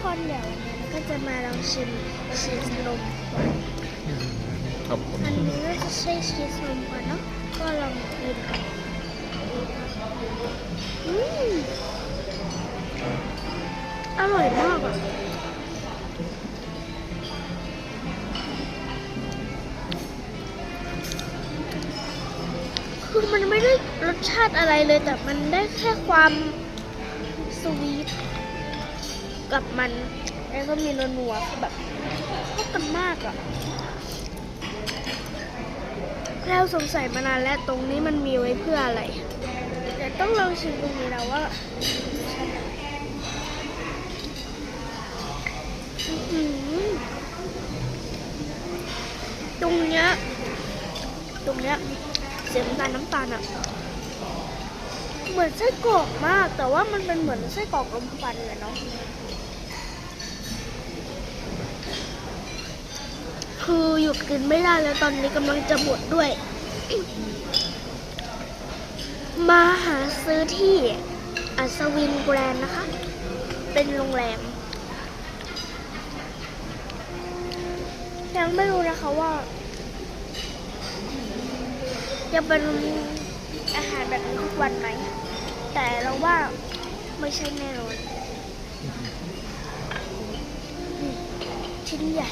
คนเดี๋ยววันนี้เราก็จะมาลองชิมชีสนมก่อนครับผมอันนี้น่าจะใช่ชีสนมก่อนเนาะก็ลองกินกันอืมอร่อยมากอะคือมันไม่ได้รสชาติอะไรเลยแต่มันได้แค่ความสวีท กับมันแล้วก็มีนัวๆแบบเข้ากันมากอะแล้วสงสัยมานานแล้วตรงนี้มันมีไว้เพื่ออะไรเดี๋ยวต้องลองชิมตรงนี้แล้วว่าตรงเนี้ยตรงเนี้ยเสียน้ำตาลน้ำตาลอะเหมือนไส้กรอกมาก แต่ว่ามันเป็นเหมือนไส้กรอกลมควันเลยเนาะ คือ หยุดกินไม่ได้แล้วตอนนี้กำลังจะหมดด้วย มาหาซื้อที่อัศวินแกรนด์นะคะ เป็นโรงแรม ยังไม่รู้นะคะว่า จะเป็นอาหารแบบนี้ทุกวันไหม แต่เราว่าไม่ใช่แน่นอนชิ้นใหญ่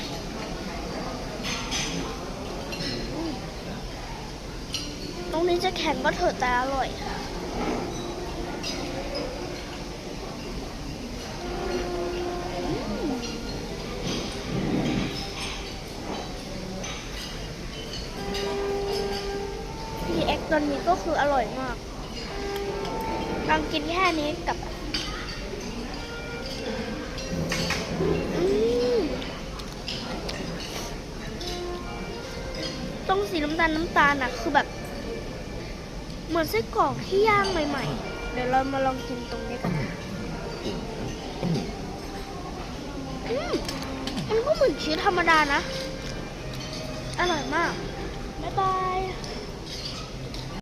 ตรง นี้จะแข็งก็เถอะแต่อร่อยค่ะพีเอ็กตัวนี้ก็คืออร่อยมากลองกินแค่นี้กับอืมตรงสีน้ำตาลน้ำตาลอะคือแบบ เหมือนไส้กรอกที่ย่างใหม่ๆ เดี๋ยวเรามาลองกินตรงนี้กันนะอืมมันก็เหมือนชีสธรรมดานะ อร่อยมาก บ๊ายบาย